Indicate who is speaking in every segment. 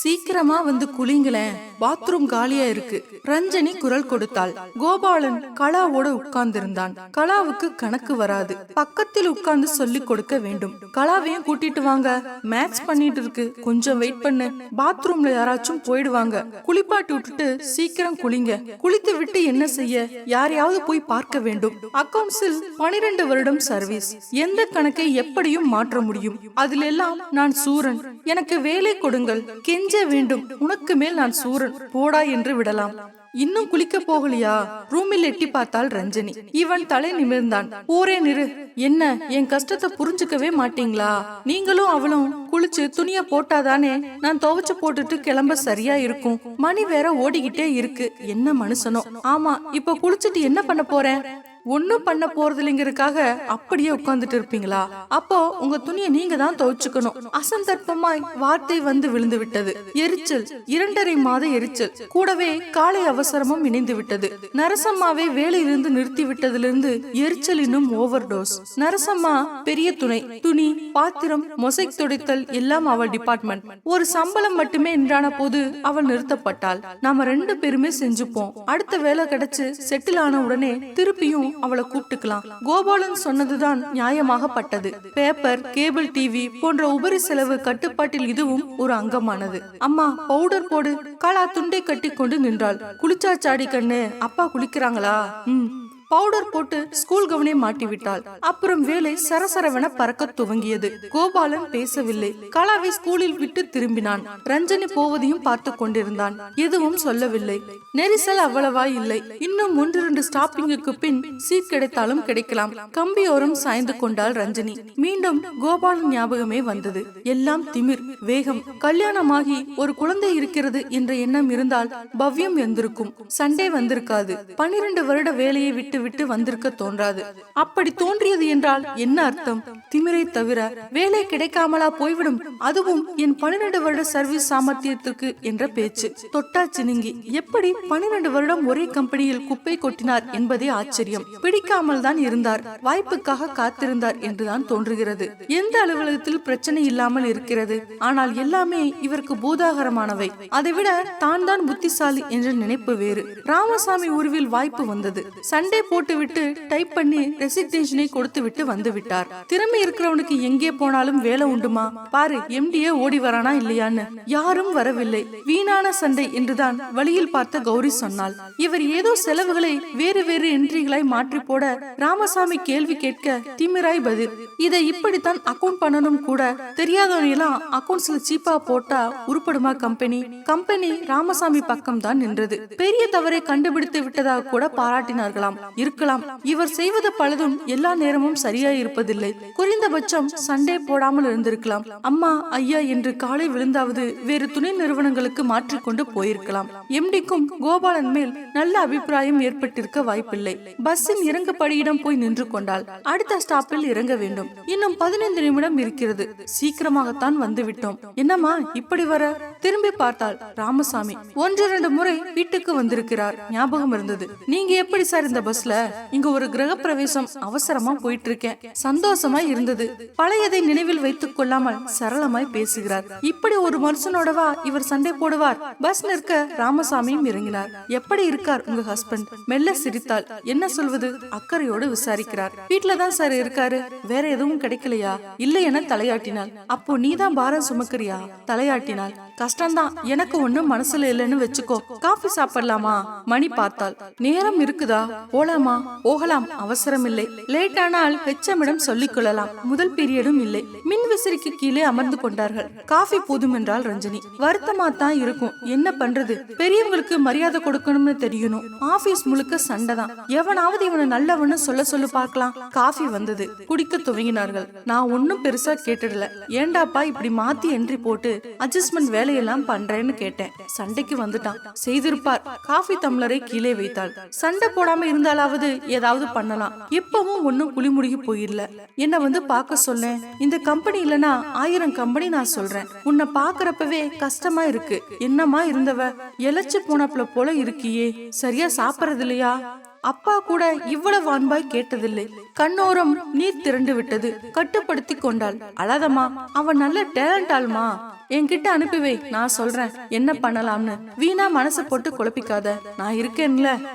Speaker 1: சீக்கிரமா வந்து குளிங்களேன் பாத்ரூம் காலியா இருக்கு. ரஞ்சனி குரல் கொடுத்தாள். கோபாலன் கலாவோட உட்கார்ந்திருந்தான். கலாவுக்கு கணக்கு வராது. பக்கத்தில் உட்கார்ந்து சொல்லி கொடுக்க வேண்டும். கலாவையும் கூட்டிட்டு வாங்க. மேட்ச் பண்ணிட்டு இருக்கு. கொஞ்சம் வெயிட் பண்ணு. பாத்ரூம்ல யாராச்சும் போயிடுவாங்க. குளிப்பாட்டி விட்டுட்டு சீக்கிரம் குளிங்க. குளித்து விட்டு என்ன செய்ய? யாரையாவது போய் பார்க்க வேண்டும். அக்கவுண்ட்ஸில் பனிரெண்டு வருடம் சர்வீஸ். எந்த கணக்கை எப்படியும் மாற்ற முடியும். அதில் எல்லாம் நான் சூரன். எனக்கு வேலை கொடுங்கள். கெஞ்ச வேண்டும். உனக்கு மேல் நான் சூரன். போடா என்று விடலாம். இன்னும் குளிக்க போகலையா? ரூமில் எட்டி பார்த்தாள் ரஞ்சனி. இவன் தலை நிமிர்ந்தான். ஊரே நிறு. என்ன? என் கஷ்டத்தை புரிஞ்சுக்கவே மாட்டீங்களா? நீங்களும் அவளும் குளிச்சு துணிய போட்டாதானே? நான் துவைச்சு போட்டுட்டு கிளம்ப சரியா இருக்கும். மணி வேற ஓடிக்கிட்டே இருக்கு. என்ன மனுஷனோ? ஆமா. இப்ப குளிச்சுட்டு என்ன பண்ண போறேன்? ஒன்றும் பண்ண போறது இல்லைங்கிறதுக்காக அப்படியே உட்கார்ந்துட்டு இருப்பீங்களா? அப்போ உங்க துணியை நீங்க தான் துவைச்சுக்கணும். அசந்தர்ப்பமாய் வார்த்தை வந்து விழுந்து விட்டது. எரிச்சல் இரண்டரை மாத எரிச்சல். கூடவே காலை அவசரமும் இணைந்து விட்டது. நரசம்மாவை வேலையிலிருந்து நிறுத்தி விட்டதிலிருந்து எரிச்சல் இன்னும் ஓவர் டோஸ் நரசம்மா பெரிய துணை. துணி பாத்திரம் மொசை துடைத்தல் எல்லாம் அவள் டிபார்ட்மெண்ட் ஒரு சம்பளம் மட்டுமே என்றான போது அவள் நிறுத்தப்பட்டாள். நாம ரெண்டு பேருமே செஞ்சுப்போம். அடுத்த வேலை கிடைச்சு செட்டில் ஆன உடனே திருப்பியும் அவளை கூப்பிட்டுக்கலாம். கோபாலன் சொன்னதுதான் நியாயமாக பட்டது பேப்பர் கேபிள் டிவி போன்ற உபரி செலவு கட்டுப்பாட்டில் இதுவும் ஒரு அங்கமானது. அம்மா பவுடர் போடு. காலா துண்டை கட்டி கொண்டு நின்றாள். குளிச்சா சாடி கண்ணு அப்பா குளிக்கிறாங்களா? ம். பவுடர் போட்டு ஸ்கூல் கவனே மாட்டி விட்டாள் அப்புறம் வேலை சரசரவென பறக்க துவங்கியது. கோபாலன் பேசவில்லை. கலாவை ஸ்கூலில் விட்டு திரும்பினான். ரஞ்சனி போவதையும் பார்த்து கொண்டிருந்தான். எதுவும் சொல்லவில்லை. நெரிசல் அவ்வளவா இல்லை. இன்னும் ஒன்றிரண்டு ஸ்டாப்பிங்குக்கு பின் சீட் கிடைத்தாலும் கிடைக்கலாம். கம்பியோரம் சாய்ந்து கொண்டாள் ரஞ்சனி. மீண்டும் கோபாலன் ஞாபகமே வந்தது. எல்லாம் திமிர் வேகம். கல்யாணமாகி ஒரு குழந்தை இருக்கிறது என்ற எண்ணம் இருந்தால் பவ்யம் எந்திருக்கும். சண்டே வந்திருக்காது. பனிரெண்டு வருட வேலையை விட்டு விட்டு வந்திருக்க தோன்றாது. அப்படி தோன்றியது என்றால் என்ன அர்த்தம்? திமிரை தவிர வேலை கிடைக்காமலா போய்விடும். அதுவும் என் பன்னிரண்டு வருட சர்வீஸ் சாமர்த்தியத்துக்கு என்ற பேச்சு. தொட்டா சினுங்கி. எப்படி பன்னிரண்டு வருடம் ஒரே கம்பெனியில் குப்பை கொட்டினார் என்பதே ஆச்சரியம். பிடிக்காமல் தான் இருந்தார். வாய்ப்புக்காக காத்திருந்தார் என்றுதான் தோன்றுகிறது. எந்த அலுவலகத்தில் பிரச்சனை இல்லாமல் இருக்கிறது. ஆனால் எல்லாமே இவருக்கு பூதாகரமானவை. அதைவிட தான் தான் புத்திசாலி என்ற நினைப்பு வேறு. ராமசாமி உருவில் வாய்ப்பு வந்தது. சண்டே போட்டுவிட்டு டைப் பண்ணி ரெசிக்னேஷனை கொடுத்து விட்டு வந்து விட்டார் திறமை இருக்கிறவனுக்கு எங்கே போனாலும் வேலை உண்டுமா? பாரு எம்டியே ஓடி வரானா இல்லையான்னு. யாரும் வரவில்லை. வீணான சண்டை என்றுதான் வழியில் பார்த்த கௌரி சொன்னாள். இவர் ஏதோ செலவுகளை வேறு வேறு என்ட்ரிகளாய் மாற்றி போட ராமசாமி கேள்வி கேட்க திமிராய் பதில். இதை இப்படித்தான் அக்கவுண்ட் பண்ணணும் கூட தெரியாதவனையெல்லாம் அக்கௌண்ட்ஸ்ல சீப்பா போட்டா உருப்படுமா கம்பெனி கம்பெனி ராமசாமி பக்கம் தான் நின்றது. பெரிய தவறை கண்டுபிடித்து விட்டதாக கூட பாராட்டினார்களாம். இருக்கலாம். இவர் செய்வது பலதும் எல்லா நேரமும் சரியாய் இருப்பதில்லை குறைந்தபட்சம் சண்டே போடாமல் இருந்திருக்கலாம். அம்மா ஐயா என்று காலை விழுந்தாவது வேறு துணை நிறுவனங்களுக்கு மாற்றிக்கொண்டு போயிருக்கலாம். எம்டிக்கும் கோபாலன் மேல் நல்ல அபிப்பிராயம் ஏற்பட்டிருக்க வாய்ப்பில்லை. பஸ்ஸின் இறங்குபடியிடம் போய் நின்று கொண்டாள். அடுத்த ஸ்டாப்பில் இறங்க வேண்டும். இன்னும் பதினைந்து நிமிடம் இருக்கிறது. சீக்கிரமாகத்தான் வந்துவிட்டோம். என்னம்மா இப்படி வர? திரும்பி பார்த்தாள் ராமசாமி ஒன்று முறை வீட்டுக்கு வந்திருக்கிறார். ஞாபகம் இருந்தது. நீங்க எப்படி சார் இந்த பஸ்ல? இங்க ஒரு கிரக பிரவேசம் அவசரமா போயிட்டு இருக்கேன் சந்தோஷமா இருந்தது. பழையதை நினைவில் வைத்துக் கொள்ளாமல் சரளமாய் பேசுகிறார். இப்படி ஒரு மனுஷனோடவா இவர் சண்டை போடுவார்? பஸ் நிற்க ராமசாமியும் இறங்கினார். எப்படி இருக்கார் உங்க ஹஸ்பண்ட் மெல்ல சிரித்தாள். என்ன சொல்வது? அக்கறையோடு விசாரிக்கிறார். வீட்டுல தான் சார் இருக்காரு. வேற எதுவும் கிடைக்கலையா? இல்லை என தலையாட்டினாள். அப்போ நீதான் பாரம் சுமக்கிறியா? தலையாட்டினாள். கஷ்டம்தான். எனக்கு ஒண்ணும் மனசுல இல்லைன்னு வச்சுக்கோ. காஃபி சாப்பிடலாமா? மணி பார்த்தாள். நேரம் இருக்குதா? போலாமா? போகலாம். அவசரம் இல்லை லேட் ஆனால் ஹெச்சமிடம் சொல்லிக் கொள்ளலாம். முதல் பீரியடும் இல்லை. மின் விசிறிக்கு கீழே அமர்ந்து கொண்டார்கள். காஃபி போதும் என்றால் ரஞ்சனி. வருத்தமா தான் இருக்கும். என்ன பண்றது? பெரியவங்களுக்கு மரியாதை கொடுக்கணும்னு தெரியணும் ஆபீஸ் முழுக்க சண்டை தான் எவனாவது இவனை நல்லவன்னு சொல்ல சொல்லு பார்க்கலாம். காஃபி வந்தது. குடிக்க துவங்கினார்கள். நான் ஒன்னும் பெருசா கேட்டுடல ஏண்டாப்பா இப்படி மாத்தி என்ட்ரி போட்டு அட்ஜஸ்ட்மெண்ட் வேலையெல்லாம் பண்றேன்னு கேட்டேன். சண்டைக்கு வந்துட்டான். செய்திருப்பார். காஃபி தம்ளரை கீழே வைத்தாள். சண்டை போடாம இருந்தாலாவது ஏதாவது பண்ணலாம். இப்பவும் ஒன்னும் குளிமுடுகி போயிடல. என்ன வந்து பார்க்க சொல்லேன் இந்த கம்பெனி இல்லனா ஆயிரம் கம்பெனி நான் சொல்றேன். உன்னை பாக்குறப்பவே கஷ்டமா இருக்கு. என்னமா இருந்தவ? எலச்சு போனப்பல போல இருக்கியே. சரியா சாப்பிடறது இல்லையா அப்பா கூட இவ்வளவு அன்பாய் கேட்டதில்லை. கண்ணோரம் நீர் திரண்டு விட்டது. கட்டுப்படுத்தி கொண்டாள். அழாதம்மா அவன் நல்ல டேலண்ட் ஆள்மா. என்கிட்ட அனுப்பி வை நான் சொல்றேன் என்ன பண்ணலாம்னு. வீணா மனசை போட்டு குழப்பிக்காத. நான் இருக்கேன்ல.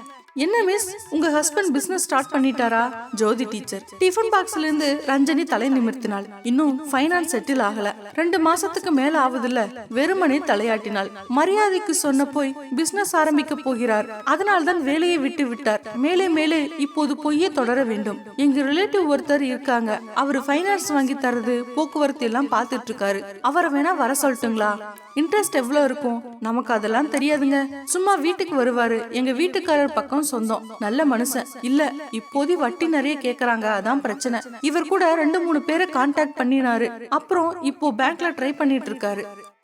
Speaker 1: என்ன மிஸ் உங்க ஹஸ்பண்ட் பிசினஸ் ஸ்டார்ட் பண்ணிட்டாரா? ஜோதி டீச்சர் டிஃபன் பாக்ஸ்ல இருந்து ரஞ்சனி தலை நிமிர்த்தினாள். இன்னும் ஃபைனான்ஸ் செட்டில் ஆகல. ரெண்டு மாசத்துக்கு மேல ஆகுதுல்ல வெறுமனே தலையாட்டினாள். மரியாதைக்கு சொன்ன போய் பிசினஸ் ஆரம்பிக்க போகிறார். அதனால் தான் வேலையை விட்டு விட்டார். மேலே மேலே இப்போது பொய்யே தொடர வேண்டும். எங்க ரிலேட்டிவ் ஒருத்தர் இருக்காங்க. அவரு ஃபைனான்ஸ் வாங்கி தரது போக்குவரத்து எல்லாம் பாத்துட்டு இருக்காரு அவரை வேணா வர சொல்லட்டுங்களா? இன்ட்ரெஸ்ட் எவ்வளவு இருக்கும்? நமக்கு அதெல்லாம் தெரியாதுங்க. சும்மா வீட்டுக்கு வருவாரு. எங்க வீட்டுக்காரர் பக்கம் சொந்தம். நல்ல மனுஷன் இல்ல இப்போதி வட்டி நிறைய கேக்குறாங்க. அதான் பிரச்சனை. இவர் கூட ரெண்டு மூணு பேரை கான்டாக்ட் பண்ணினாரு. அப்புறம் இப்போ பேங்க்ல ட்ரை பண்ணிட்டு இருக்காரு.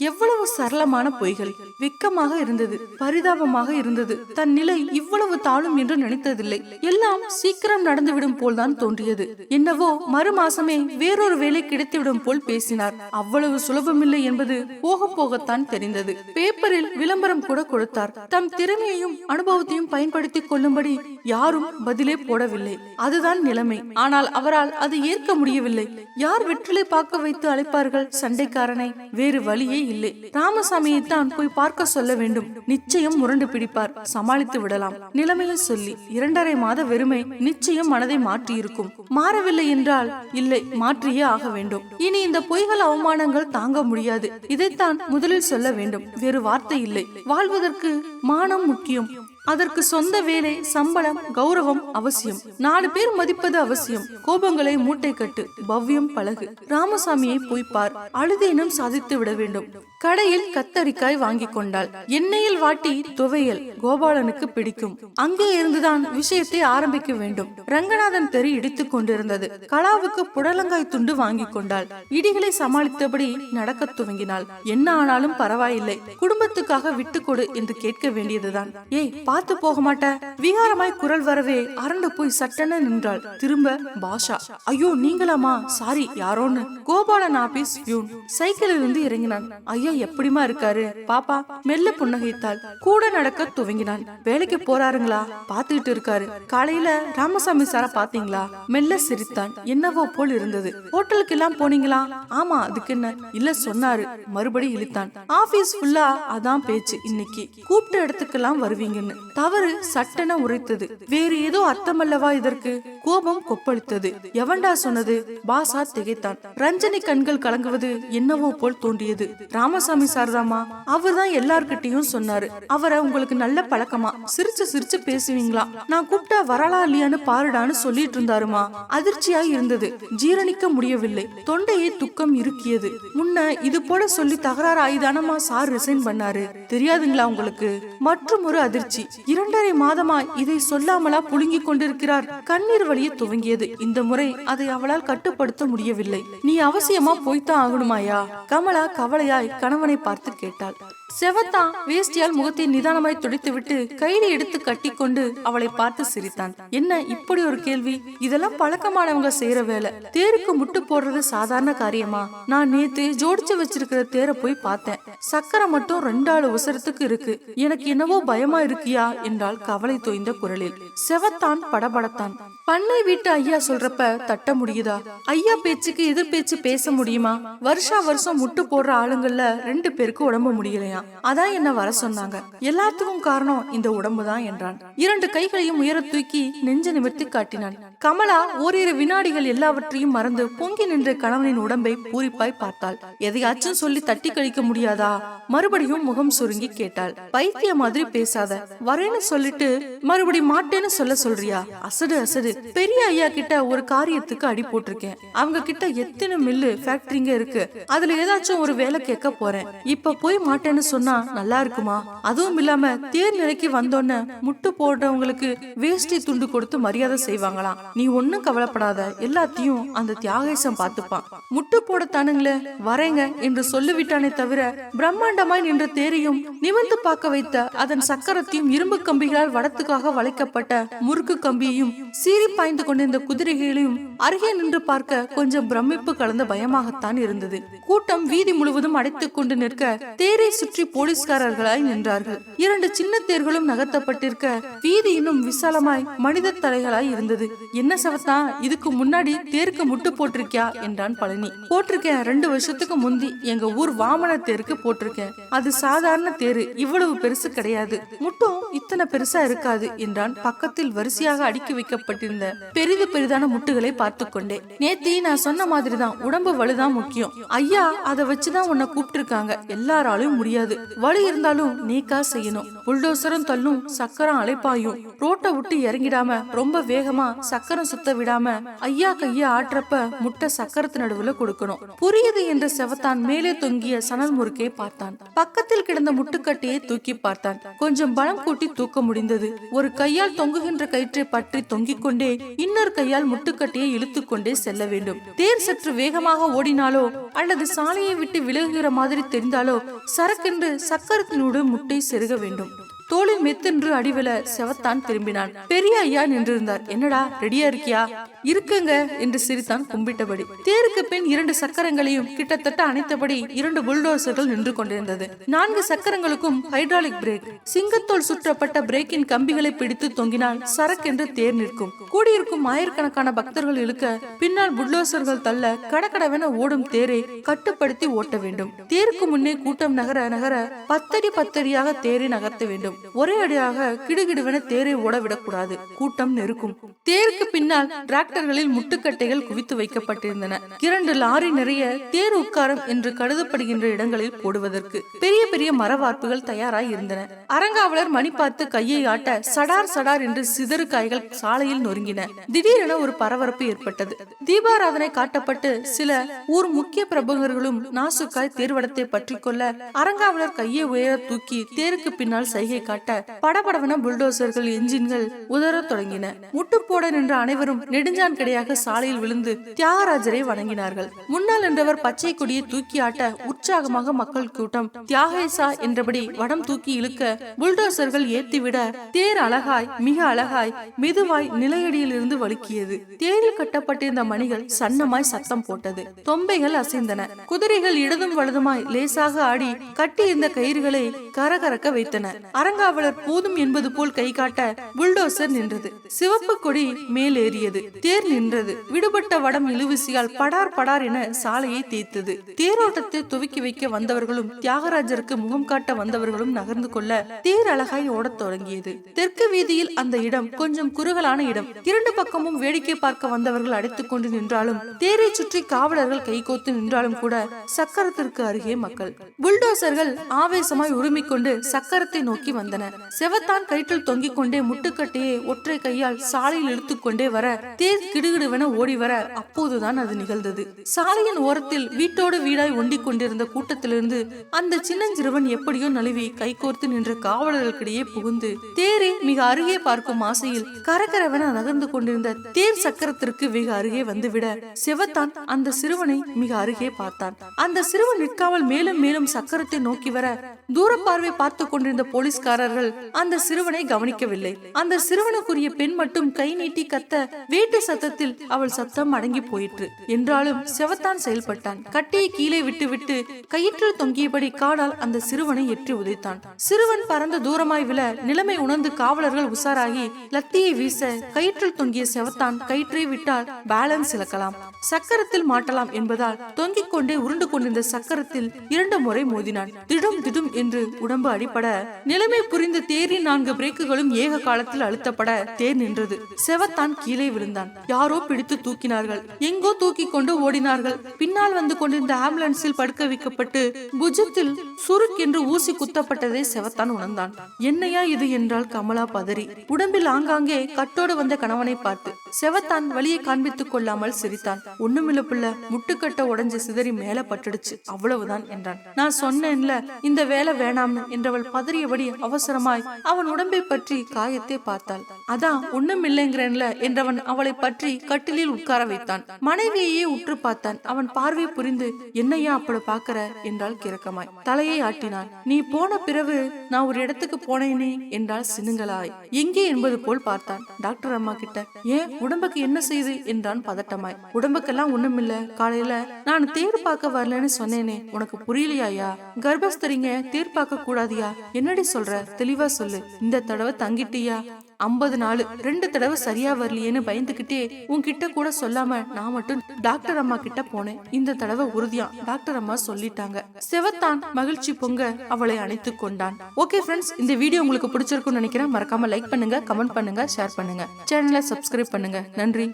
Speaker 1: எவ்வளவு சரளமான பொய்கள். வெக்கமாக இருந்தது பரிதாபமாக இருந்தது. தன் நிலை இவ்வளவு தாழும் என்று நினைத்ததில்லை. எல்லாம் சீக்கிரம் நடந்துவிடும் போல்தான் தோன்றியது. என்னவோ மறு மாசமே வேறொரு வேலை கிடைத்துவிடும் போல் பேசினார். அவ்வளவு சுலபமில்லை என்பது போக போகத்தான் தெரிந்தது. பேப்பரில் விளம்பரம் கூட கொடுத்தார். தம் திறமையையும் அனுபவத்தையும் பயன்படுத்திக் கொள்ளும்படி யாரும் பதிலே போடவில்லை. அதுதான் நிலைமை. ஆனால் அவரால் அதை ஏற்க முடியவில்லை. யார் வெற்றிலை பார்க்க வைத்து அழைப்பார்கள் சண்டைக்காரனை? வேறு வழியே இல்லை. ராமசாமியை தான் போய் பார்க்க சொல்ல வேண்டும். நிச்சயம் முரண்டு பிடிப்பார். சமாளித்து விடலாம். நிலைமையை சொல்லி இரண்டரை மாத வெறுமை நிச்சயம் மனதை மாற்றி இருக்கும் மாறவில்லை என்றால் இல்லை மாற்றியே ஆக வேண்டும். இனி இந்த பொய்கள் அவமானங்கள் தாங்க முடியாது. இதைத்தான் முதலில் சொல்ல வேண்டும். வேறு வார்த்தை இல்லை. வாழ்வதற்கு மானம் முக்கியம். அதற்கு சொந்த வேலை சம்பளம் கௌரவம் அவசியம். நாலு பேர் மதிப்பது அவசியம். கோபங்களை மூட்டை கட்டு பவ்யம் பழகு. ராமசாமியை போய் பார். அழுதேனும் சாதித்து விட வேண்டும். கடையில் கத்தரிக்காய் வாங்கி கொண்டாள். எண்ணெயில் வாட்டி துவையல். கோபாலனுக்கு பிடிக்கும். அங்கே இருந்துதான் விஷயத்தை ஆரம்பிக்க வேண்டும். ரங்கநாதன் தெரு இடித்துக் கொண்டிருந்தது. கலாவுக்கு புடலங்காய் துண்டு வாங்கி கொண்டாள். இடிகளை சமாளித்தபடி நடக்கத் துவங்கினாள். என்ன ஆனாலும் பரவாயில்லை. குடும்பத்துக்காக விட்டு கொடு என்று கேட்க வேண்டியதுதான். ஏய் பார்த்து போக மாட்டேன் விகாரமாய் குரல் வரவே அரண்டு போய் சட்டென நின்றாள். திரும்ப பாஷா ஐயோ நீங்களாமா சாரி யாரோன்னு? கோபாலன் ஆபீஸ் பியூன் சைக்கிளில் இருந்து இறங்கினான். ஐயா எப்படிமா இருக்காரு? பாப்பா மெல்ல புன்னகைத்தாள். கூட நடக்க துவங்கினான். வேலைக்கு போறாருங்களா? பாத்துக்கிட்டு இருக்காரு. காலையில ராமசாமி சார பாத்தீங்களா மெல்ல சிரித்தான். என்னவோ போல் இருந்தது. ஹோட்டலுக்கு எல்லாம் போனீங்களா? ஆமா அதுக்கு என்ன? இல்ல சொன்னாரு. மறுபடி இழுத்தான். ஆபீஸ் ஃபுல்லா அதான் பேச்சு இன்னைக்கு. கூப்பிட்ட இடத்துக்கெல்லாம் வருவீங்கன்னு. தவறு சட்டென உரைத்தது. வேறு ஏதோ அர்த்தமல்லவா இதற்கு? கோபம் கொப்பளித்தது. எவன்டா சொன்னது பாசா திகைத்தான். ரஞ்சனி கண்கள் கலங்குவது என்னவோ போல் தோன்றியது. ராமசாமி சாரதாமா அவர் தான் எல்லார்கிட்டயும் சொன்னாரு. அவரை உங்களுக்கு நல்ல பழக்கமா? சிரிச்சு சிரிச்சு பேசுவீங்களா? நான் கூப்பிட்டா வரலா இல்லையான்னு பாருடான்னு சொல்லிட்டு இருந்தாருமா? அதிர்ச்சியாய் இருந்தது. ஜீரணிக்க முடியவில்லை. தொண்டையை துக்கம் இருக்கியது முன்ன இது போல சொல்லி தகராறு ஆயுதானமா சார் ரிசைன் பண்ணாரு? தெரியாதுங்களா உங்களுக்கு? மற்றும் ஒரு அதிர்ச்சி. இரண்டரை மாதமா இதை சொல்லாமலா புழுங்கிக் கொண்டிருக்கிறார். கண்ணீர் வழிய துவங்கியது. இந்த முறை அதை அவளால் கட்டுப்படுத்த முடியவில்லை. நீ அவசியமா போய்த்தான் ஆகணுமாயா கமலா கவலையாய் கணவனை பார்த்து கேட்டாள். செவத்தா வேஷ்டியால் முகத்தை நிதானமாய் துடைத்துவிட்டு கையில எடுத்து கட்டிக்கொண்டு அவளை பார்த்து சிரித்தான். என்ன இப்படி ஒரு கேள்வி? இதெல்லாம் பழக்கமானவங்க செய்யற வேலை. தேருக்கு முட்டு போடுறது சாதாரண காரியமா? நான் நேத்து ஜோடிச்சு வச்சிருக்கிற தேரை போய் பார்த்தேன். சக்கரை மட்டும் ரெண்டாளு உசரத்துக்கு இருக்கு. எனக்கு என்னவோ பயமா இருக்கியா? என்றால் கவலை தோய்ந்த குரலில். செவத்தான் படபடத்தான். பண்ணை வீட்டு ஐயா சொல்றப்ப தட்ட முடியுதா? ஐயா பேச்சுக்கு எதிர் பேச்சு பேச முடியுமா? வருஷா வருஷம் முட்டு போடுற ஆளுங்கள்ல ரெண்டு பேருக்கு உடம்பு முடியலையா? அதான் என்ன வர சொன்னாங்க. எல்லாத்துக்கும் காரணம் இந்த உடம்புதான் என்றான். இரண்டு கைகளையும் உயர தூக்கி நெஞ்ச நிமிர்த்தி காட்டினான். கமலா ஓரிரு வினாடிகள் எல்லாவற்றையும் மறந்து பொங்கி நின்ற கணவனின் உடம்பை பூரிப்பாய் பார்த்தாள். எதையாச்சும் சொல்லி தட்டி கழிக்க முடியாதா? மறுபடியும் முகம் சுருங்கி கேட்டாள். பைத்திய மாதிரி பேசாத. வரேன்னு சொல்லிட்டு மறுபடி மாட்டேன்னு சொல்ல சொல்றியா? அசடு அசடு. பெரிய ஐயா கிட்ட ஒரு காரியத்துக்கு அடி போட்டிருக்கேன். அவங்க கிட்ட எத்தனை மில்லு ஃபேக்டரிங்க இருக்கு. அதுல ஏதாச்சும் ஒரு வேலை கேட்க போறேன். இப்ப போய் மாட்டேன்னு சொன்னா நல்லா இருக்குமா? அதுவும் இல்லாம தேர் நிலைக்கு வந்தோன்ன முட்டு போடுறவங்களுக்கு வேஷ்டி துண்டு கொடுத்து மரியாதை செய்வாங்களாம். நீ ஒன்னும் கவலைப்படாத. எல்லாத்தையும் அந்த தியாகேசம் பார்த்துப்பான். முட்டு போடத்தானுங்களே வரேங்க என்று சொல்லிவிட்டானே தவிர பிரம்மாண்டமாய் நின்ற தேரையும் நிமிர்ந்து பார்க்க வைத்த அதன் சக்கரத்தையும் இரும்பு கம்பிகளால் வடத்துக்காக வளைக்கப்பட்ட முறுக்கு கம்பியையும் சீறி பாய்ந்து கொண்டிருந்த குதிரைகளையும் அருகே நின்று பார்க்க கொஞ்சம் பிரமிப்பு கலந்த பயமாகத்தான் இருந்தது. கூட்டம் வீதி முழுவதும் அடைத்துக் கொண்டு நிற்க தேரை சுற்றி போலீஸ்காரர்களாய் நின்றார்கள். இரண்டு சின்ன தேர்களும் நகர்த்தப்பட்டிருக்க வீதி இன்னும் விசாலமாய் மனித தலைகளாய் இருந்தது. என்ன சவத்தா இதுக்கு முன்னாடி தேருக்கு முட்டு போட்டிருக்கியா என்றான் பழனி. போட்டிருக்கேன் ரெண்டு வருஷத்துக்கு முந்தி எங்க ஊர் வாமன தேருக்கு போட்டிருக்கேன். அது சாதாரண தேரு இவ்வளவு பெருசு கிடையாது. முட்டும் இத்தனை பெருசா இருக்காது என்றான் பக்கத்தில் வரிசையாக அடுக்கி வைக்கப்பட்டிருந்த பெரிது பெரிதான முட்டுகளை பார்த்து கொண்டேன் நேத்தி நான் சொன்ன மாதிரிதான். உடம்பு வலுதான் முக்கியம். ஐயா அதை வச்சுதான் உன்னை கூப்பிட்டிருக்காங்க. எல்லாராலும் முடியாது. வலு இருந்தாலும் நீக்கா செய்யணும். புல்டோசரும் தள்ளும் சக்கரம் அலைப்பாயும். ரோட்டை விட்டு இறங்கிடாம ரொம்ப வேகமா சக்கரம் சுத்த விடாம ஐயா கைய ஆட்டுறப்ப முட்டை சக்கரத்து நடுவுல கொடுக்கணும். புரியுது என்ற செவத்தான் மேலே தொங்கிய சணல் முறுக்கை பார்த்தான். பக்கத்தில் கிடந்த முட்டுக்கட்டையை தூக்கி பார்த்தான். கொஞ்சம் பலம் கூட்டி தூக்க முடிந்தது. ஒரு கையால் தொங்குகின்ற கயிற்றை பற்றி தொங்கிக் கொண்டே இன்னொரு கையால் முட்டுக்கட்டையை இழுத்துக்கொண்டே செல்ல வேண்டும். தேர் சற்று வேகமாக ஓடினாலோ அல்லது சாலையை விட்டு விலகுகிற மாதிரி தெரிந்தாலோ சரக்கென்று சக்கரத்தினோடு முட்டை செருக வேண்டும். தோளில் மெத்தென்று அடிவில செவத்தான் திரும்பினான். பெரிய ஐயா நின்றிருந்தார். என்னடா ரெடியா இருக்கியா? இருக்குங்க என்று சிரித்தான் கும்பிட்டபடி. தேருக்கு பின் இரண்டு சக்கரங்களையும் கிட்டத்தட்ட அணைத்தபடி இரண்டு புல்டோசர்கள் நின்று கொண்டிருந்தது. நான்கு சக்கரங்களுக்கும் ஹைட்ராலிக் பிரேக். சிங்கத்தோல் சுற்றப்பட்ட பிரேக்கின் கம்பிகளை பிடித்து தொங்கினால் சரக்கென்று தேர் நிற்கும். கூடியிருக்கும் ஆயிரக்கணக்கான பக்தர்கள் இழுக்க பின்னால் புல்டோசர்கள் தள்ள கடகடவென ஓடும் தேரை கட்டுப்படுத்தி ஓட்ட வேண்டும். தேருக்கு முன்னே கூட்டம் நகர நகர பத்தடி பத்தடியாக தேரை நகர்த்த வேண்டும். ஒரே அடியாக கிடுகிடுவென தேரை ஓடவிடக்கூடாது. கூட்டம் நெருக்கும். தேருக்கு பின்னால் டிராக்டர்களில் முட்டுக்கட்டைகள் குவித்து வைக்கப்பட்டிருந்தன. இரண்டு லாரி நிறைய தேர் உட்காரம் என்று கருதப்படுகின்ற இடங்களில் போடுவதற்கு பெரிய பெரிய மரவார்ப்புகள் தயாராய் இருந்தன. அரங்காவலர் மணி பார்த்து கையை ஆட்ட சடார் சடார் என்று சிதறு காய்கள் சாலையில் நொறுங்கின. திடீரென ஒரு பரபரப்பு ஏற்பட்டது. தீபாராதனை காட்டப்பட்டு சில ஊர் முக்கிய பிரபுகர்களும் நாசுக்காய் தேர்வடத்தை பற்றி கொள்ள அரங்காவலர் கையை உயர தூக்கி தேருக்கு பின்னால் சைகை காட்ட படபடவன புல்டோசர்கள் என்ஜின்கள் உதறத் தொடங்கின. முட்டு போட நின்ற அனைவரும் நெடுஞ்சான் கிடையாக சாலையில் விழுந்து தியாகராஜரை வணங்கினார்கள். முன்னால் நின்றவர் பச்சை கொடியை தூக்கி ஆட்ட உற்சாகமாக மக்கள் கூட்டம். தியாகேசா என்றபடி வடம் தூக்கி இழுக்க புல்டோசர்கள் ஏத்திவிட தேர் அழகாய் மிக அழகாய் மெதுவாய் நிலையடியில் இருந்து வலுக்கியது தேரில் கட்டப்பட்டிருந்த மணிகள் சன்னமாய் சத்தம் போட்டது. தொம்பைகள் அசைந்தன. குதிரைகள் இடதும் வலதுமாய் லேசாக ஆடி கட்டியிருந்த கயிறுகளை கரகரக்க வைத்தன. அரண் அறங்காவலர் போதும் என்பது போல் கை காட்ட புல்டோசர் நின்றது. சிவப்பு கொடி மேலேறியது. தேர் நின்றது. விடுபட்ட வடம் இழுவிசியால் படார் படார் என சாலையை தேய்த்தது. தேரோட்டத்தை துவக்கி வைக்க வந்தவர்களும் தியாகராஜருக்கு முகம் காட்ட வந்தவர்களும் நகர்ந்து கொள்ள தேர் அழகாய் ஓடத் தொடங்கியது. தெற்கு வீதியில் அந்த இடம் கொஞ்சம் குறுகலான இடம். இரண்டு பக்கமும் வேடிக்கை பார்க்க வந்தவர்கள் அடைத்துக் கொண்டு நின்றாலும் தேரை சுற்றி காவலர்கள் கைகோத்து நின்றாலும் கூட சக்கரத்திற்கு அருகே மக்கள். புல்டோசர்கள் ஆவேசமாய் உரிமிக் கொண்டு சக்கரத்தை நோக்கி வந்தன. செவத்தான் கயிற்றில் தொங்கிக் கொண்டே முட்டுக்கட்டையை ஒற்றை கையால் சாலையில் இழுத்துக் கொண்டே வர தேர் கிடுகிடுவென ஓடி வர அப்போதுதான் அது நிகழ்ந்தது. சாலையின் ஓரத்தில் வீட்டோடு வீடாய் ஒண்டிக் கொண்டிருந்த கூட்டத்திலிருந்து அந்த சின்னஞ்சிறுவன் எப்படியோ நழுவி கைகோர்த்து நின்ற காவலர்களுக்கிடையே புகுந்து தேரை மிக அருகே பார்க்கும் ஆசையில் கரகரவென நகர்ந்து கொண்டிருந்த தேர் சக்கரத்திற்கு மிக அருகே வந்துவிட செவத்தான் அந்த சிறுவனை மிக அருகே பார்த்தான். அந்த சிறுவன் நிற்காமல் மேலும் மேலும் சக்கரத்தை நோக்கி வர தூர பார்வை பார்த்து கொண்டிருந்த போலீஸ்கார் போலீஸ்காரர்கள் அந்த சிறுவனை கவனிக்கவில்லை. அந்த சிறுவனுக்குரிய பெண் மட்டும் கை நீட்டி கத்த வேட்டு சத்தத்தில் அவள் சத்தம் அடங்கி போயிற்று. என்றாலும் செவத்தான் செயல்பட்டான். கட்டியை கீழே விட்டுவிட்டு கயிற்றில் தொங்கியபடி காடால் அந்த சிறுவனை எற்றி உதைத்தான். சிறுவன் பறந்த தூரமாய் விழ நிலைமை உணர்ந்து காவலர்கள் உசாராகி லத்தியை வீச கயிற்றில் தொங்கிய செவத்தான் கயிற்றை விட்டால் பேலன்ஸ் இழக்கலாம். சக்கரத்தில் மாட்டலாம் என்பதால் தொங்கிக் கொண்டே உருண்டு கொண்டிருந்த சக்கரத்தில் இரண்டு முறை மோதினான். திடும் திடும் என்று உடம்பு அடிபட நிலைமை புரிந்த தேரின் நான்கு பிரேக்குகளும் ஏக காலத்தில் அழுத்தப்பட தேர் நின்றது. செவத்தான் கீழே விழுந்தான். யாரோ பிடித்து தூக்கினார்கள். எங்கோ தூக்கி கொண்டு ஓடினார்கள். பின்னால் வந்து கொண்டிருந்த ஆம்புலன்ஸில் படுக்க வைக்கப்பட்டு புஜத்தில் சுருக்கென்று ஊசி குத்தப்பட்டதை செவத்தான் உணர்ந்தான். என்னையா இது என்றால் கமலா பதறி. உடம்பில் ஆங்காங்கே கட்டோடு வந்த கணவனை பார்த்து செவத்தான் வழியை காண்பித்துக் கொள்ளாமல் சிரித்தான். ஒண்ணுமில்ல புள்ள முட்டுக்கட்ட உடைஞ்சு சிதறி மேல பட்டுடுச்சு. அவ்வளவுதான் என்றான். நான் சொன்னேன்ல இந்த வேலை வேணாம்னு என்றவள் பதறியபடி அவ அவசரமாய் அவன் உடம்பை பற்றி காயத்தை பார்த்தாள். அதான் ஒண்ணும் இல்லைங்கிறேன்ல என்றவன் அவளை பற்றி கட்டிலில் உட்கார வைத்தான். மனைவியையே உற்று பார்த்தான். அவன் பார்வை புரிந்து என்னையா அப்படி பாக்குற என்றாள் கிறக்கமாய். தலையை ஆட்டினான். நீ போன பிறகு நான் ஒரு இடத்துக்கு போனேனே என்றாள் சினுங்களாய். எங்கே? என்பது போல் பார்த்தான். டாக்டர் அம்மா கிட்ட. ஏன்? உடம்புக்கு என்ன செய்து? என்றான் பதட்டமாய். உடம்புக்கெல்லாம் ஒண்ணுமில்ல. காலையில நான் தேர் பார்க்க வரலன்னு சொன்னேனே. உனக்கு புரியலையாயா கர்ப்பஸ்தரிங்க தேர் பார்க்க கூடாதியா? என்னடி சொல்ற? தெளிவா சொல்லு. இந்த தடவை தங்கிட்டியா? ஐம்பது நாள். ரெண்டு தடவை சரியா வரலையேன்னு பயந்துகிட்டே உன்கிட்ட கூட சொல்லாம நான் மட்டும் டாக்டர் அம்மா கிட்ட போனேன். இந்த தடவை உறுதியா டாக்டர் அம்மா சொல்லிட்டாங்க. செவத்தான் மகிழ்ச்சி பொங்க அவளை அணைத்து கொண்டான். ஓகே ஃப்ரெண்ட்ஸ் இந்த வீடியோ உங்களுக்கு பிடிச்சிருக்கும்னு நினைக்கிறேன். மறக்காம லைக் பண்ணுங்க கமெண்ட் பண்ணுங்க ஷேர் பண்ணுங்க. சேனலை சப்ஸ்கிரைப் பண்ணுங்க. நன்றி.